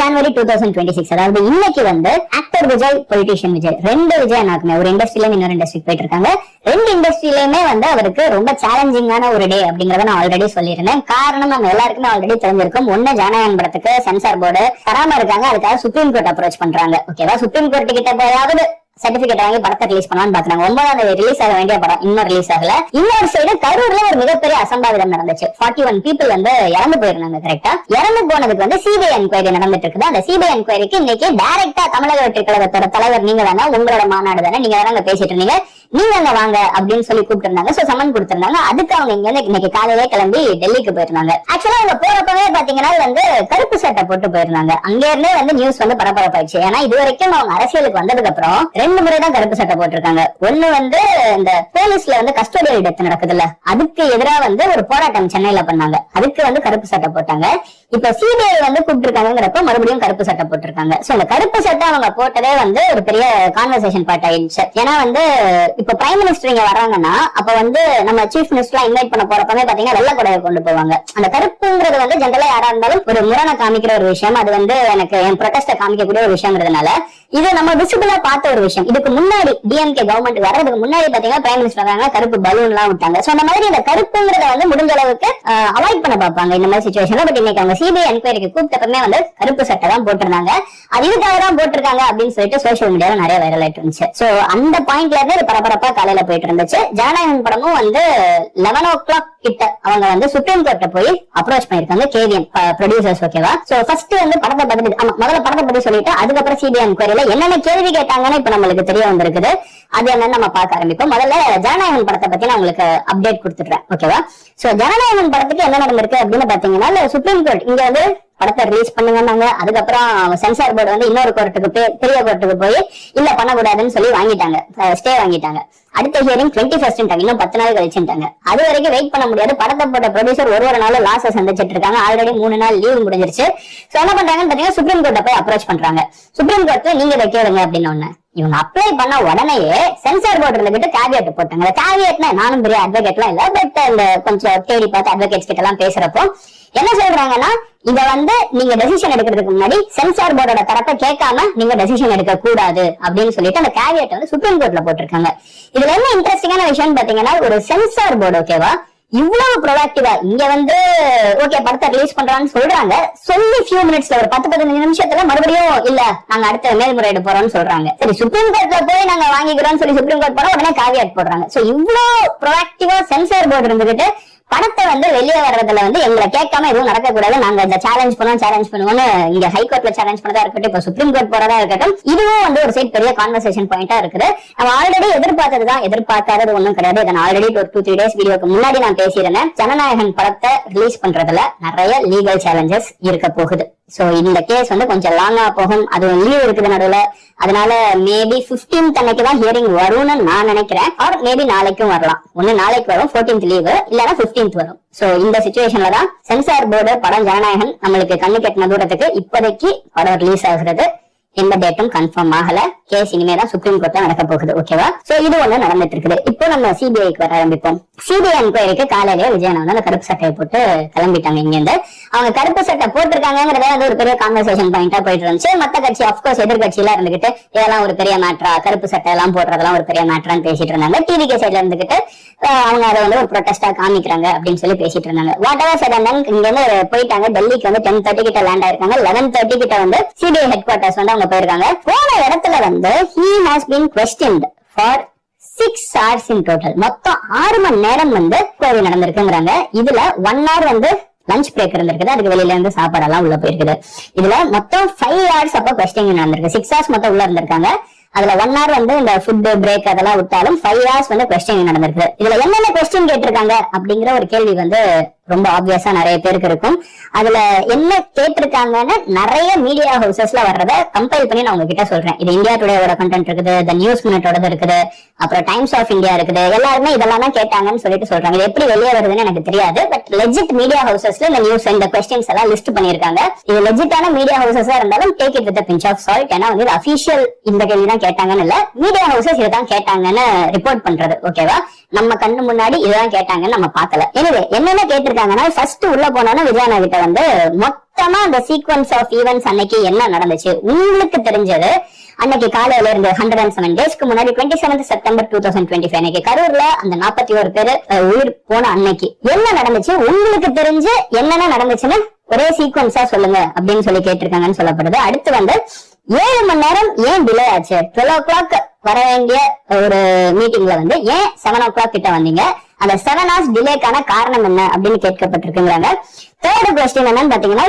January two thousand twenty six அதாவது இன்னைக்கு வந்து ஆக்டர் விஜய் பொலிட்டீஷியன் விஜய். ரெண்டு விஜய் நாக்குமே ஒரு இண்டஸ்ட்ரியில இன்னொரு இண்டஸ்ட்ரிக்கு போயிட்டு இருக்காங்க ரெண்டு இண்டஸ்ட்ரியிலுமே வந்து அவருக்கு ரொம்ப சேலஞ்சிங்கான ஒரு டே அப்படிங்கறத நான் ஆல்ரெடி சொல்லியிருந்தேன். காரணம் நம்ம எல்லாருக்குமே ஆல்ரெடி தெரிஞ்சிருக்கும். ஒன்னு ஜனநாயகம் படத்துக்கு சென்சார் போர்டு தராம இருக்காங்க அதுக்காக சுப்ரீம் கோர்ட் அப்ரோச் பண்றாங்க. ஓகேவா சுப்ரீம் கோர்ட் கிட்ட போயாவது சர்டிபிகேட் வாங்கி படத்தை ரிலீஸ் பண்ணலாம்னு பாத்துறாங்க ஒன்பதாம் தேதி ரிலீஸ் ஆக வேண்டிய படம் இன்னும் ரிலீஸ் ஆகல. இன்னொரு சைடு கரூர்ல ஒரு மிகப்பெரிய அசம்பாவிதம் நடந்துச்சு. ஃபார்ட்டி ஒன் பீப்புள் வந்து இறந்து போயிருந்தாங்க கரெக்டா இறந்து போனதுக்கு வந்து சிபிஐ என்கொயரி நடந்துட்டு இருக்குது. அந்த சிபிஐ என்கொயரிக்கு இன்னைக்கு டைரக்டா தமிழக வெற்றி கழகத்தோட தலைவர் நீங்க தானே உங்களோட மாநாடு தானே நீங்க தானே பேசிட்டு இருந்தீங்க. நீங்க அங்க வாங்க அப்படின்னு சொல்லி கூப்பிட்டுருந்தாங்க. சோ சமன் கொடுத்திருந்தாங்க. அதுக்கு அவங்க இங்க இருந்து இன்னைக்கு காலையிலே கிளம்பி டெல்லிக்கு போயிருந்தாங்க. ஆக்சுவலா அவங்க போறப்பவே பாத்தீங்கன்னா வந்து கருப்பு சட்டை போட்டு போயிருந்தாங்க. அங்க இருந்தே வந்து நியூஸ் வந்து பரபரப்பாயிடுச்சு. ஏன்னா இது வரைக்கும் அவங்க அரசியலுக்கு வந்ததுக்கு அப்புறம் ரெண்டு முறை தான் கருப்பு சட்டை போட்டிருக்காங்க. ஒண்ணு வந்து இந்த போலீஸ்ல வந்து கஸ்டோடியல் டெத் நடக்குதுல்ல அதுக்கு எதிரா வந்து ஒரு போராட்டம் சென்னையில பண்ணாங்க. அதுக்கு வந்து கருப்பு சட்டை போட்டாங்க. இப்ப சிபிஐ வந்து கூப்பிட்டுருக்காங்கிறப்ப மறுபடியும் கருப்பு சட்டை போட்டிருக்காங்க. சோ இந்த கருப்பு சட்டை அவங்க போட்டதே வந்து ஒரு பெரிய கான்வர்சேஷன் பார்ட் ஆயிடுச்சு. ஏன்னா வந்து இப்ப பிரைம் மினிஸ்டர் இங்க வராங்கன்னா அப்ப வந்து நம்ம சீஃப் மினிஸ்டர் இன்வைட் பண்ண போறப்பவே பாத்தீங்கன்னா வெள்ள கொடையை கொண்டு போவாங்க. அந்த கருப்புங்கிறது வந்து ஜென்ரலா யாரா இருந்தாலும் ஒரு முரணை காமிக்கிற ஒரு விஷயம். அது வந்து எனக்கு என் ப்ரொடெஸ்ட காமிக்கக்கூடிய ஒரு விஷயங்கிறதுனால இது நம்ம விசிபிளா பார்த்த ஒரு விஷயம். இதுக்கு முன்னாடி டிஎம்கே கவர்மெண்ட் வர்றதுக்கு முன்னாடி பாத்தீங்கன்னா பிரைம் மினிஸ்டர் வராங்க கருப்பு பலூன் எல்லாம் விட்டாங்க. சோ அந்த மாதிரி இந்த கருப்புங்கிறத வந்து முடிஞ்ச அளவுக்கு அவாய்ட் பண்ண பார்ப்பாங்க இந்த மாதிரி சுச்சுவேஷன்ல பட் இன்னைக்கு அவங்க சிபிஐ என்கொயரிக்கு கூப்பிட்டப்பமே வந்து கருப்பு சட்டை தான் போட்டிருந்தாங்க. அது இதுக்காக தான் போட்டிருக்காங்க அப்படின்னு சொல்லிட்டு சோசியல் மீடியால நிறைய வைரல் ஆயிட்டு இருந்துச்சு. சோ அந்த பாயிண்ட்ல இருந்து பரபர பரபரப்பா காலையில போயிட்டு இருந்துச்சு. ஜனநாயகன் படமும் வந்து லெவன் ஓ கிளாக் கிட்ட அவங்க வந்து சுப்ரீம் கோர்ட்ட போய் அப்ரோச் பண்ணிருக்காங்க கேவிஎம் ப்ரொடியூசர்ஸ் ஓகேவா சோ ஃபர்ஸ்ட் வந்து படத்தை பத்தி ஆமா, முதல்ல படத்தை பத்தி சொல்லிட்டு அதுக்கப்புறம் சிபிஐ என்கொயரியில என்னென்ன கேள்வி கேட்டாங்கன்னு இப்ப நம்மளுக்கு தெரிய வந்திருக்குது. அது என்னன்னு நம்ம பார்க்க ஆரம்பிப்போம். முதல்ல ஜனநாயகன் படத்தை பத்தி நான் உங்களுக்கு அப்டேட் கொடுத்துட்றேன் ஓகேவா சோ ஜனநாயகன் படத்துக்கு என்ன நடந்திருக்கு அப்படின்னு பாத்தீங்கன்னா சுப்ரீம் கோர்ட் இங்க வந்து படத்தை ரிலீஸ் பண்ணுங்கன்னாங்க. அதுக்கப்புறம் சென்சார் போர்டு வந்து இன்னொரு கோர்ட்டுக்கு போய் பெரிய கோர்ட்டுக்கு போய் இல்ல பண்ணக்கூடாதுன்னு சொல்லி வாங்கிட்டாங்க. ஸ்டே வாங்கிட்டாங்க. அடுத்த ஹியரிங் டுவெண்ட்டி ஃபர்ஸ்ட் இன்னும் பத்து நாள் கழிச்சுட்டாங்க அது வரைக்கும் வெயிட் பண்ண முடியாது. படத்தை போட்ட ப்ரொடியூசர் ஒரு ஒரு நாளும் லாஸ் சந்திச்சிட்டு இருக்காங்க ஆல்ரெடி மூணு நாள் லீவ் முடிஞ்சிருச்சு. சோ என்ன பண்றாங்கன்னு பாத்தீங்கன்னா சுப்ரீம் கோர்ட்டை போய் அப்ரோச் பண்றாங்க. சுப்ரீம் கோர்ட்ல நீங்க இதை கேளுங்க அப்படின்னு ஒண்ணு. இவங்க அப்ளை பண்ண உடனேயே சென்சார் போர்டு இருந்துகிட்டு கேவியட் போட்டாங்க. கேவியட்னா நானும் பெரிய அட்வொகேட்லாம் இல்ல பட் இந்த கொஞ்சம் தேடி பார்த்து அட்வொகேட்ஸ் கிட்ட எல்லாம் பேசுறப்போ என்ன சொல்றாங்கன்னா இத வந்து நீங்க டெசிஷன் எடுக்கிறதுக்கு முன்னாடி சென்சார் போர்டோட தரப்பை கேட்காம நீங்க டெசிஷன் எடுக்க கூடாது அப்படின்னு சொல்லிட்டு அந்த கேவியட் வந்து சுப்ரீம் கோர்ட்ல போட்டிருக்காங்க. இதுல என்ன இன்ட்ரெஸ்டிங்கான விஷயம் பாத்தீங்கன்னா ஒரு சென்சார் போர்டு ஓகேவா இவ்வளவு ப்ரொடாக்டிவா இங்க வந்து ஓகே படத்தை ரிலீஸ் பண்றான்னு சொல்றாங்க. சொல்லி ஃபியூ மினிட்ஸ்ல ஒரு பத்து பதினஞ்சு நிமிஷத்துல மறுபடியும் இல்ல நாங்க அடுத்த மேல்முறையீடு போறோம்னு சொல்றாங்க. சரி சுப்ரீம் கோர்ட்ல போய் நாங்க வாங்கிக்கிறோம்னு சொல்லி சுப்ரீம் கோர்ட் போனா உடனே காவியாட் போடுறாங்க. சோ இவ்வளவு ப்ரொடாக்டிவா சென்சார் போர்டு இருந்துகிட்டு படத்தை வந்து வெளியே வர்றதுல வந்து எங்களை கேட்காம எதுவும் நடக்கக்கூடாது. நாங்க இந்த சேலஞ்ச் பண்ணுவோம் சேலஞ்ச் பண்ணுவோம்னு இங்க ஹைகோர்ட்ல சேலஞ்ச் பண்ணதா இருக்கட்டும் இப்ப சுப்ரீம் கோர்ட் போறதா இருக்கட்டும் இதுவும் வந்து ஒரு சைட் பெரிய கான்வர்சேஷன் பாயிண்டா இருக்குது. நம்ம ஆல்ரெடி எதிர்பார்த்ததுதான் எதிர்பார்க்காதது ஒண்ணும் கிடையாது. இதை நான் ஆல்ரெடி ஒரு டூ த்ரீ டேஸ் வீடியோக்கு முன்னாடி நான் பேசியிருந்தேன். ஜனநாயகன் படத்தை ரிலீஸ் பண்றதுல நிறைய லீகல் சேலஞ்சஸ் இருக்க போகுது. சோ இந்த கேஸ் வந்து கொஞ்சம் லாங்கா போகும். அது லீவ் இருக்குது நடுவுல. அதனால மேபி 15th அன்னைக்கு தான் ஹியரிங் வரும்னு நான் நினைக்கிறேன். ஆர் மேபி நாளைக்கும் வரலாம். ஒண்ணு நாளைக்கு வரும் 14th லீவு இல்லனா 15th வரும். சோ இந்த சுச்சுவேஷன்ல தான் சென்சார் போர்டு படம் ஜனநாயகன் நம்மளுக்கு கண்ணு கட்டின தூரத்துக்கு இப்போதைக்கு படம் ரிலீஸ் ஆகுறது. எந்த டேட்டும் கன்ஃபார்ம் ஆகல. கேஸ் இனிமே தான் சுப்ரீம் கோர்ட்ல நடக்க போகுது ஓகேவா சோ இது ஒண்ணு நடந்துட்டு இருக்குது. இப்போ நம்ம சிபிஐக்கு வர ஆரம்பிப்போம். சிபிஐ என்கொயரிக்கு காலையிலேயே விஜயன் வந்து அந்த கருப்பு சட்டையை போட்டு கிளம்பிட்டாங்க இங்க இருந்து அவங்க கருப்பு சட்டை போட்டிருக்காங்கிறத வந்து ஒரு பெரிய கான்வர்சேஷன் பாயிண்டா போயிட்டு இருந்துச்சு. மத்த கட்சி அப்கோர்ஸ் எதிர்கட்சியில இருந்துகிட்டு இதெல்லாம் ஒரு பெரிய மேட்ரா கருப்பு சட்டை எல்லாம் போடுறதெல்லாம் ஒரு பெரிய மேட்ரான்னு பேசிட்டு இருந்தாங்க. டிவிகே சைட்ல இருந்துகிட்டு அவங்க அதை வந்து ஒரு ப்ரொட்டஸ்டா காமிக்கிறாங்க அப்படின்னு சொல்லி பேசிட்டு இருந்தாங்க. வாட் எவர் சடன் இங்க இருந்து போயிட்டாங்க. டெல்லிக்கு வந்து டென் தேர்ட்டி கிட்ட லேண்ட் ஆயிருக்காங்க. லெவன் தேர்ட்டி கிட்ட வந்து சிபிஐ ஹெட் குவார்டர்ஸ் வந்து அங்க போயிருக்காங்க. போன இடத்துல வந்து he has been questioned for six hours in total மொத்தம் ஆறு மணி நேரம் வந்து கோவில் நடந்திருக்குங்கிறாங்க. இதுல ஒன் ஹவர் வந்து லஞ்ச் பிரேக் இருந்திருக்குது. அதுக்கு வெளியில இருந்து சாப்பாடு எல்லாம் உள்ள போயிருக்குது. இதுல மொத்தம் ஃபைவ் ஹவர்ஸ் அப்ப கொஸ்டின் நடந்திருக்கு. சிக்ஸ் ஹவர்ஸ் மொத்தம் உள்ள இருந்திருக்காங்க. அதுல ஒன் ஹவர் வந்து இந்த ஃபுட் பிரேக் அதெல்லாம் விட்டாலும் ஃபைவ் ஹவர்ஸ் வந்து கொஸ்டின் நடந்திருக்கு. இதுல என்னென்ன கொஸ்டின் கேட்டிருக்காங்க அப்படிங்கிற ஒரு கேள்வி வந்து ரொம்ப ஆப்வியஸா நிறைய பேருக்கு இருக்கும். அதுல என்ன கேட்டிருக்காங்கன்னு நிறைய மீடியா ஹவுசஸ்ல வர்றத கம்பைல் பண்ணி நான் உங்ககிட்ட சொல்றேன். இது இந்தியா டுடேவோட கண்டென்ட் இருக்குது த நியூஸ் மினிட்டோட இருக்குது அப்புறம் டைம்ஸ் ஆஃப் இந்தியா இருக்குது. எல்லாருமே இதெல்லாம் தான் கேட்டாங்கன்னு சொல்லிட்டு சொல்றாங்க. இது எப்படி வெளியே வருதுன்னு எனக்கு தெரியாது. பட் லெஜிட் மீடியா ஹவுசஸ்ல இந்த நியூஸ் இந்த கொஸ்டின்ஸ் எல்லாம் லிஸ்ட் பண்ணிருக்காங்க இது லெஜிட்டான மீடியா ஹவுசஸா இருந்தாலும் take it with pinch of salt ஏன்னா வந்து அபிஷியல் இந்த கேள்வி தான் கேட்டாங்கன்னு இல்ல மீடியா ஹவுசஸ் இதுதான் கேட்டாங்கன்னு ரிப்போர்ட் பண்றது ஓகேவா நம்ம கண்ணு முன்னாடி இதுதான் கேட்டாங்கன்னு நம்ம பார்க்கல. எனவே என்னென்ன கேட்டிருக்காங்கன்னா ஃபர்ஸ்ட் உள்ள போனோம்னா விஜயானா கிட்ட வந்து மொத்த மொத்தமா அந்த சீக்வன்ஸ் ஆஃப் ஈவெண்ட்ஸ் அன்னைக்கு என்ன நடந்துச்சு? உங்களுக்கு தெரிஞ்சது அன்னைக்கு காலையில இருந்து ஹண்ட்ரட் அண்ட் செவன் டேஸ்க்கு முன்னாடி twenty seventh September two thousand twenty five அன்னைக்கு கரூர்ல அந்த நாற்பத்தி ஒரு பேர் உயிர் போன அன்னைக்கு என்ன நடந்துச்சு? உங்களுக்கு தெரிஞ்சு என்னென்ன நடந்துச்சுன்னு ஒரே சீக்வன்ஸா சொல்லுங்க அப்படின்னு சொல்லி கேட்டிருக்காங்கன்னு சொல்லப்படுது. அடுத்து வந்து ஏழு மணி நேரம் ஏன் டிலே ஆச்சு? டுவெல் ஓ கிளாக் வர வேண்டிய ஒரு மீட்டிங்ல வந்து ஏன் செவன் ஓ கிளாக் கிட்ட வந்தீங்க? அந்த செவன் ஹவர்ஸ் டிலேக்கான காரணம் என்ன அப்படின்னு கேட்கப்பட்டிருக்குங்கிறாங்க. தேர்ட் கொஸ்டின் என்னன்னு பாத்தீங்கன்னா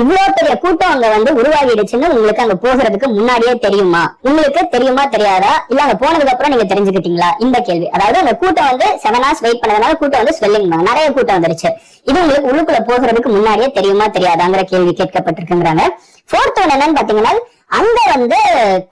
இவ்வளவு பெரிய கூட்டம் அங்க வந்து உருவாகிடுச்சுன்னு உங்களுக்கு அங்க போகிறதுக்கு முன்னாடியே தெரியுமா? உங்களுக்கு தெரியுமா தெரியாதா? இல்ல அங்க போனதுக்கு அப்புறம் நீங்க தெரிஞ்சுக்கிட்டீங்களா? இந்த கேள்வி. அதாவது அந்த கூட்டம் வந்து செவன் ஹவர்ஸ் வெயிட் பண்ணதுனால கூட்டம் வந்து ஸ்வெல்லிங் நிறைய கூட்டம் வந்துருச்சு. இது உங்களுக்கு உள்ளுக்குள்ள போகிறதுக்கு முன்னாடியே தெரியுமா தெரியாதாங்கிற கேள்வி கேட்கப்பட்டிருக்குங்கிறாங்க. ஃபோர்த் ஒன் என்னன்னு பாத்தீங்கன்னா அங்க வந்து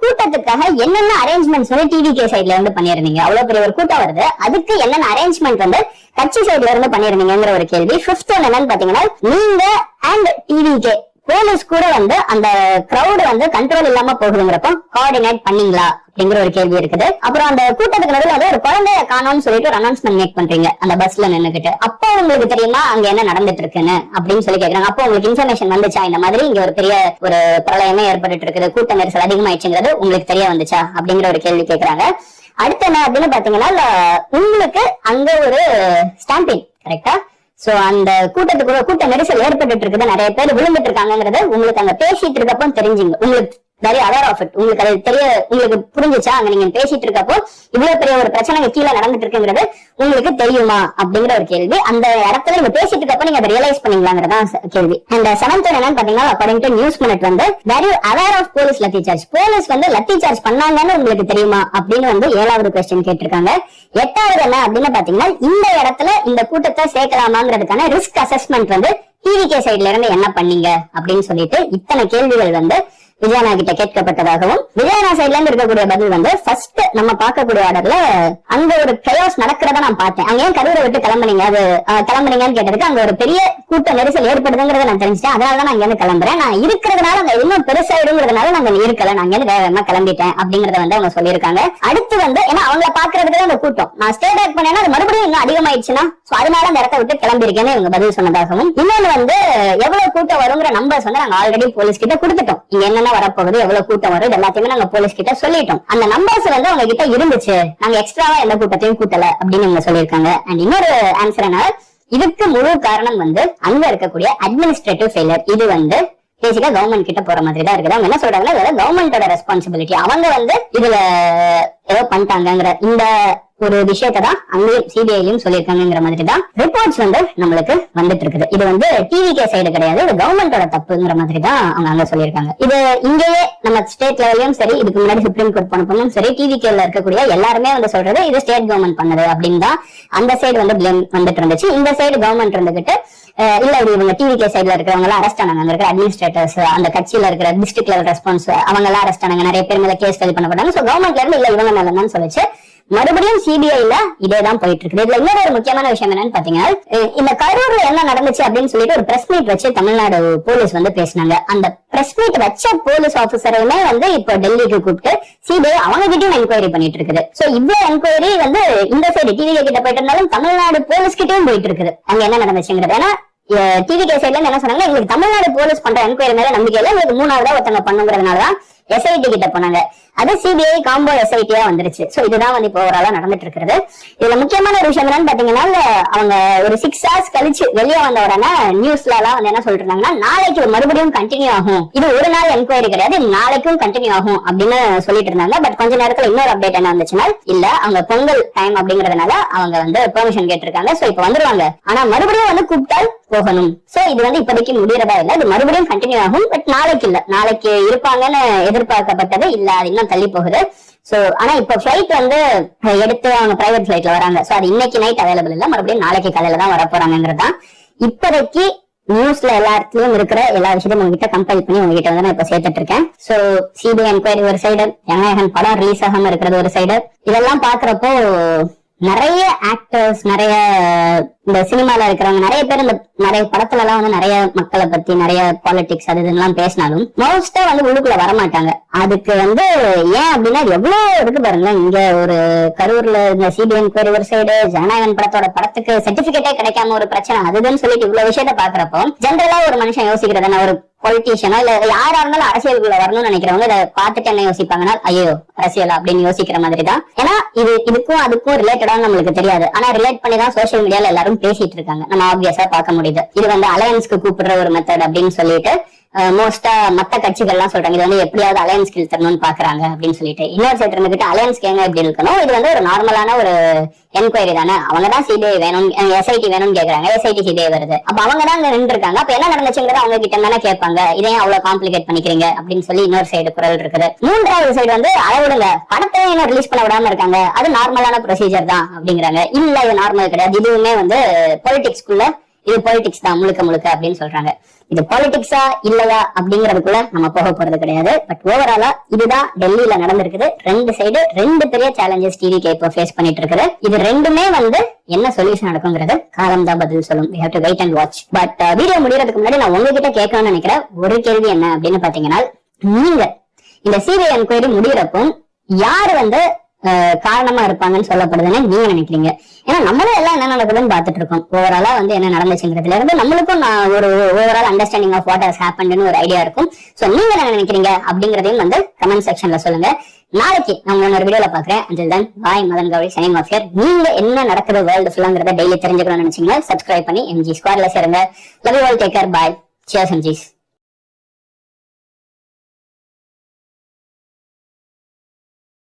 கூட்டத்துக்காக என்னென்ன அரேஞ்ச்மெண்ட்ஸ் வந்து டிவி கே சைட்ல இருந்து பண்ணிருந்தீங்க அவ்வளவு பெரிய ஒரு கூட்டம் வருது. அதுக்கு என்னென்ன அரேஞ்ச்மெண்ட் வந்து கட்சி சைட்ல இருந்து பண்ணிருந்தீங்கிற ஒரு கேள்வி. பிப்த் என்னன்னு பாத்தீங்கன்னா நீங்க அண்ட் டிவி கே போலீஸ் கூட வந்து அந்த கிரௌட் வந்து கண்ட்ரோல் இல்லாம போகுதுங்கிறப்ப கோஆர்டினேட் பண்ணீங்களா அப்படிங்கிற ஒரு கேள்வி இருக்குது. அப்புறம் அந்த கூட்டத்துக்கு நடுவில் வந்து ஒரு குழந்தைய காணோம்னு சொல்லிட்டு ஒரு அனௌன்ஸ்மெண்ட் மேக் பண்றீங்க அந்த பஸ்ல நின்னுக்கிட்டு அப்போ உங்களுக்கு தெரியுமா அங்க என்ன நடந்துட்டு இருக்குன்னு அப்படின்னு சொல்லி கேக்குறாங்க. அப்போ உங்களுக்கு இன்ஃபர்மேஷன் வந்துச்சா? இந்த மாதிரி இங்க ஒரு பெரிய ஒரு பிரளயமே ஏற்பட்டு இருக்குது கூட்ட நெரிசல் அதிகமாயிடுச்சுங்கிறது உங்களுக்கு தெரிய வந்துச்சா? அப்படிங்கிற ஒரு கேள்வி கேக்குறாங்க. அடுத்து என்ன அப்படின்னு பாத்தீங்கன்னா உங்களுக்கு அங்க ஒரு ஸ்டாம்பிங் கரெக்டா சோ அந்த கூட்டத்துக்குள்ள கூட்ட நெரிசல் ஏற்பட்டு இருக்குது? நிறைய பேர் விழுந்துட்டு இருக்காங்கிறத உங்களுக்கு அங்க பேசிட்டு இருக்கப்போ தெரிஞ்சுங்க. உங்களுக்கு வெரி அவேர் ஆஃப் இட் உங்களுக்கு அது தெரிய உங்களுக்கு புரிஞ்சுச்சா? அங்க நீங்க பேசிட்டு இருக்கப்போ இவ்வளவு பெரிய ஒரு பிரச்சனை கீழே நடந்துட்டு இருக்குங்கிறது உங்களுக்கு தெரியுமா? அப்படிங்கிற ஒரு கேள்வி. அந்த இடத்துல நீங்க பேசிட்டு இருக்கப்போ நீங்க அதை ரியலைஸ் பண்ணீங்களாங்கிறதா கேள்வி. அந்த செவன்த் என்னன்னு பாத்தீங்கன்னா அக்கார்டிங் டு நியூஸ் மினிட் வந்து very aware of police lathi charge police வந்து லத்தி சார்ஜ் பண்ணாங்கன்னு உங்களுக்கு தெரியுமா? அப்படின்னு வந்து ஏழாவது கொஸ்டின் கேட்டிருக்காங்க. எட்டாவது என்ன அப்படின்னு பாத்தீங்கன்னா இந்த இடத்துல இந்த கூட்டத்தை சேர்க்கலாமாங்கிறதுக்கான ரிஸ்க் அசஸ்மெண்ட் வந்து டிவிகே சைடுல இருந்து என்ன பண்ணீங்க? அப்படின்னு சொல்லிட்டு இத்தனை கேள்விகள் வந்து விஜயானா கிட்ட கேட்கப்பட்டதாகவும் விஜயானா சைட்ல இருந்து இருக்கக்கூடிய பதில் வந்து ஃபர்ஸ்ட் நம்ம பார்க்கக்கூடிய ஆர்டர்ல அங்க ஒரு கயோஸ் நடக்கிறத நான் பார்த்தேன். அங்க ஏன் கரூரை விட்டு கிளம்புனீங்க? அது கிளம்புனீங்கன்னு கேட்டதுக்கு அங்க ஒரு பெரிய கூட்ட நெரிசல் ஏற்படுதுங்கிறத நான் தெரிஞ்சுட்டேன். அதனால தான் நான் இங்க கிளம்புறேன். நான் இருக்கிறதுனால அங்க இன்னும் பெருசாயிடுங்கிறதுனால நாங்க இருக்கல. நான் இங்க இருந்து வேற வேகமா கிளம்பிட்டேன் அப்படிங்கறத வந்து அவங்க சொல்லியிருக்காங்க. அடுத்து வந்து ஏன்னா அவங்கள பாக்குறதுக்கு தான் அந்த கூட்டம். நான் ஸ்டே பேக் பண்ணேன்னா அது மறுபடியும் இன்னும் அதிகமாயிடுச்சுன்னா அதனால அந்த இடத்த விட்டு கிளம்பியிருக்கேன்னு இவங்க பதில் சொன்னதாகவும் இன்னொன்னு வந்து எவ்வளவு கூட்டம் வருங்கிற நம்பர்ஸ் வந்து நாங்க ஆல்ரெடி போலீஸ் கிட்ட கொடுத்துட்டோம். இங்க என்னென்ன வரப்போகுது எவ்வளவு கூட்டம் வரும் எல்லாத்தையுமே நாங்க போலீஸ் கிட்ட சொல்லிட்டோம். அந்த நம்பர்ஸ் வந்து அவங்க கிட்ட இருந்துச்சு. நாங்க எக்ஸ்ட்ராவா எந்த கூட்டத்தையும் கூட்டல அப்படின்னு இவங்க சொல்லியிருக்காங்க. அண்ட் இன்னொரு ஆன்சர் என்ன? இதுக்கு முழு காரணம் வந்து அங்க இருக்கக்கூடிய அட்மினிஸ்ட்ரேட்டிவ் ஃபெயிலியர் இது வந்து பேசிக்கா கவர்மெண்ட் கிட்ட போற மாதிரி தான் இருக்குது. அவங்க என்ன சொல்றாங்கன்னா கவர்மெண்டோட ரெஸ்பான்சிபிலிட்டி அவங்க வந்து இதுல ஏதோ பண்ணிட்டாங்கிற இந்த ஒரு விஷயத்த தான் அங்கேயும் சிபிஐலயும் சொல்லியிருக்காங்கிற மாதிரி தான் ரிப்போர்ட்ஸ் வந்து நம்மளுக்கு வந்துட்டு இருக்குது இது வந்து டிவி கே சைடு கிடையாது இது கவர்மெண்டோட தப்புங்கிற மாதிரி தான் அவங்க அங்க சொல்லியிருக்காங்க. இது இங்கேயே நம்ம ஸ்டேட் லெவலையும் சரி இதுக்கு முன்னாடி சுப்ரீம் கோர்ட் போனப்பவும் சரி டிவி கேல இருக்கக்கூடிய எல்லாருமே வந்து சொல்றது இது ஸ்டேட் கவர்மெண்ட் பண்ணது அப்படின்னு தான் அந்த சைடு வந்து பிளேம் வந்துட்டு இருந்துச்சு. இந்த சைடு கவர்மெண்ட் இருந்துகிட்டு இல்ல இது இவங்க டிவி கே சைடுல இருக்கிறவங்க எல்லாம் அரெஸ்ட் ஆனாங்க. அங்க இருக்கிற அட்மினிஸ்ட்ரேட்டர்ஸ் அந்த கட்சியில இருக்கிற டிஸ்ட்ரிக்ட் லெவல் ரெஸ்பான்ஸ் அவங்க எல்லாம் அரெஸ்ட் ஆனாங்க. நிறைய பேர் மேல கேஸ் ஃபைல் பண்ணப்பட்டாங்க. சோ கவர்மெண்ட்ல இருந்து இல்ல இவங்க மேல தான் மறுபடியும் சிபிஐல இதே தான் போயிட்டு இருக்குது இதுல இன்னொரு ஒரு முக்கியமான விஷயம் என்னன்னு பாத்தீங்கன்னா இந்த கரூர்ல என்ன நடந்துச்சு அப்படின்னு சொல்லிட்டு ஒரு பிரஸ் மீட் வச்சு தமிழ்நாடு போலீஸ் வந்து பேசினாங்க. அந்த பிரஸ் மீட் வச்ச போலீஸ் ஆபீசரையுமே வந்து இப்போ டெல்லிக்கு கூப்பிட்டு சிபிஐ அவங்க கிட்டயும் என்கொயரி பண்ணிட்டு இருக்குது சோ இவ்வளவு என்கொயரி வந்து இந்த சைடு டிவி கிட்ட போயிட்டு இருந்தாலும் தமிழ்நாடு போலீஸ் கிட்டயும் போயிட்டு இருக்குது அங்க என்ன நடந்துச்சுங்கிறது. ஏன்னா டிவி கே சைட்ல என்ன சொன்னாங்க எங்களுக்கு தமிழ்நாடு போலீஸ் பண்ற என்கொயரி மேல நம்பிக்கை இல்ல. எங்களுக்கு மூணாவதா ஒருத்தங்க பண்ணுங்கிறதுனாலதான் எஸ்ஐடி கிட்ட போனாங்க. அது சிபிஐ காம்போ எஸ்ஐடியா வந்துருச்சு. சோ இதுதான் வந்து இப்போ ஓவராலா நடந்துட்டு இருக்கிறது இதுல முக்கியமான ஒரு விஷயம் என்னன்னு பாத்தீங்கன்னா அவங்க ஒரு சிக்ஸ் ஹவர்ஸ் கழிச்சு வெளியே வந்த உடனே நியூஸ்ல எல்லாம் வந்து என்ன சொல்லிட்டு இருந்தாங்கன்னா நாளைக்கு மறுபடியும் கண்டினியூ ஆகும். இது ஒரு நாள் என்கொயரி கிடையாது நாளைக்கும் கண்டினியூ ஆகும் அப்படின்னு சொல்லிட்டு இருந்தாங்க பட் கொஞ்ச நேரத்துல இன்னொரு அப்டேட் என்ன வந்துச்சுன்னா இல்ல அவங்க பொங்கல் டைம் அப்படிங்கறதுனால அவங்க வந்து பெர்மிஷன் கேட்டிருக்காங்க. சோ இப்ப வந்துருவாங்க. ஆனா மறுபடியும் வந்து கூப்பிட்டால் போகணும். சோ இது வந்து இப்போதைக்கு முடியறதா இல்ல. இது மறுபடியும் கண்டினியூ ஆகும் பட் நாளைக்கு இல்ல. நாளைக்கு இருப்பாங்கன்னு எதிர்பார்க்கப்பட்டது இல்ல அது இன்னும் தள்ளி போகுது. சோ ஆனா இப்ப ஃபிளைட் வந்து எடுத்து அவங்க பிரைவேட் ஃபிளைட்ல வராங்க. சோ அது இன்னைக்கு நைட் அவைலபிள் இல்ல. மறுபடியும் நாளைக்கு காலையில தான் வர போறாங்கிறது தான். இப்போதைக்கு நியூஸ்ல எல்லா இடத்துலயும் இருக்கிற எல்லா விஷயத்தையும் உங்ககிட்ட கம்பைல் பண்ணி உங்ககிட்ட வந்து நான் இப்ப சேர்த்துட்டு இருக்கேன். சோ சிபிஐ என்கொயரி ஒரு சைடு ஜனநாயகன் படம் ரிலீஸ் ஆகாம இருக்கிறது ஒரு சைடு இதெல்லாம் பாக்குறப்போ நிறைய ஆக்டர்ஸ் நிறைய இந்த சினிமால இருக்கிறவங்க நிறைய பேர் இந்த நிறைய படத்துல எல்லாம் வந்து நிறைய மக்களை பத்தி நிறைய பாலிடிக்ஸ் அது இதெல்லாம் பேசினாலும் மோஸ்டா வந்து உள்ளுக்குள்ள வரமாட்டாங்க. அதுக்கு வந்து ஏன் அப்படின்னா எவ்வளவு இருக்கு பாருங்க இங்க ஒரு கரூர்ல இந்த சிபிஎம் பேர் ஒரு சைடு ஜனநாயகன் படத்தோட படத்துக்கு சர்டிபிகேட்டே கிடைக்காம ஒரு பிரச்சனை அதுதான் சொல்லிட்டு இவ்வளவு விஷயத்த பாக்குறப்போ ஜென்ரலா ஒரு மனுஷன் யோசிக்கிறது ஒரு பொலிட்டீஷியனோ இல்ல யாரா இருந்தாலும் அரசியலுக்குள்ள வரணும்னு நினைக்கிறவங்க இதை பார்த்துட்டு என்ன யோசிப்பாங்கன்னா ஐயோ அரசியல்? அப்படின்னு யோசிக்கிற மாதிரி தான் ஏன்னா இது இதுக்கும் அதுக்கும் ரிலேட்டடா நம்மளுக்கு தெரியாது. ஆனா ரிலேட் பண்ணி தான் சோசியல் மீடியால எல்லாரும் பேசிட்டு இருக்காங்க. நம்ம ஆப்வியஸா பார்க்க முடியுது. இது வந்து அலையன்ஸ்க்கு கூப்பிடுற ஒரு மெத்தட் அப்படின்னு சொல்லிட்டு மோஸ்டா மத்த கட்சிகள் எல்லாம் சொல்றாங்க இது வந்து எப்படியாவது அலையன்ஸ் தரணும்னு பாக்குறாங்க அப்படின்னு சொல்லிட்டு. இன்னொரு சைடு இருந்துகிட்டு அலையன்ஸ் கேங்க எப்படி இருக்கணும் இது வந்து ஒரு நார்மலான ஒரு என்கொயரி தானே. அவங்க தான் சிபிஐ வேணும் எஸ்ஐடி வேணும்னு கேக்குறாங்க எஸ்ஐடி சிபிஐ வருது. அப்ப அவங்க தான் அங்க நின்று இருக்காங்க. அப்ப என்ன நடந்துச்சுங்கிறத அவங்க கிட்ட தானே கேட்பாங்க. இதையும் அவ்வளவு காம்ப்ளிகேட் பண்ணிக்கிறீங்க? அப்படின்னு சொல்லி இன்னொரு சைடு குரல் இருக்குது. மூன்றாவது சைடு வந்து அளவிடுங்க படத்தை என்ன ரிலீஸ் பண்ண விடாம இருக்காங்க? அது நார்மலான ப்ரொசீஜர் தான் அப்படிங்கிறாங்க. இல்ல இது நார்மல் கிடையாது. இதுவுமே வந்து பொலிட்டிக்ஸ்குள்ள இது பாலிடிக்ஸ் தான் முழுக்க முழுக்க அப்படின்னு சொல்றாங்க. இது பாலிடிக்ஸா இல்லையா அப்படிங்கறதுக்குள்ள நம்ம போக போறது கிடையாது. பட் ஓவராலா இதுதான் டெல்லியில நடந்திருக்குது. ரெண்டு சைடு ரெண்டு பெரிய சேலஞ்சஸ் டிவி கே இப்போ ஃபேஸ் பண்ணிட்டு இருக்குது. இது ரெண்டுமே வந்து என்ன சொல்யூஷன் நடக்குங்கிறது காலம் தான் பதில் சொல்லும். We have to wait and watch but video முடியறதுக்கு முன்னாடி நான் உங்ககிட்ட கேட்கணும்னு நினைக்கிறேன். ஒரு கேள்வி என்ன அப்படின்னு பாத்தீங்கன்னா நீங்க இந்த சிபிஐ என்கொயரி முடியறப்போ யாரு வந்து காரணமா இருப்பாங்கன்னு சொல்லப்படுதுன்னு நீங்க நினைக்கிறீங்க. ஏன்னா நம்மளும் எல்லாம் என்ன நடக்குதுன்னு பாத்துட்டு இருக்கோம் ஓவராலா வந்து என்ன நடந்துச்சுங்கிறதுல இருந்து நம்மளுக்கும் நான் ஒரு overall understanding of what has happen ஒரு ஐடியா இருக்கும். சோ நீங்க என்ன நினைக்கிறீங்க அப்படிங்கறதையும் வந்து கமெண்ட் செக்ஷன்ல சொல்லுங்க. நாளைக்கு நான் உங்களை ஒரு வீடியோல பாக்குறேன் அஞ்சல் தான் bye Madan Gowri signing off here நீங்க என்ன நடக்குது வேர்ல்டு ஃபுல்லாங்கிறத டெய்லி தெரிஞ்சுக்கணும்னு நினைச்சீங்கன்னா சப்ஸ்கிரைப் பண்ணி எம்ஜி ஸ்குவாட்ல சேருங்க. Love you all take care bye cheers MGs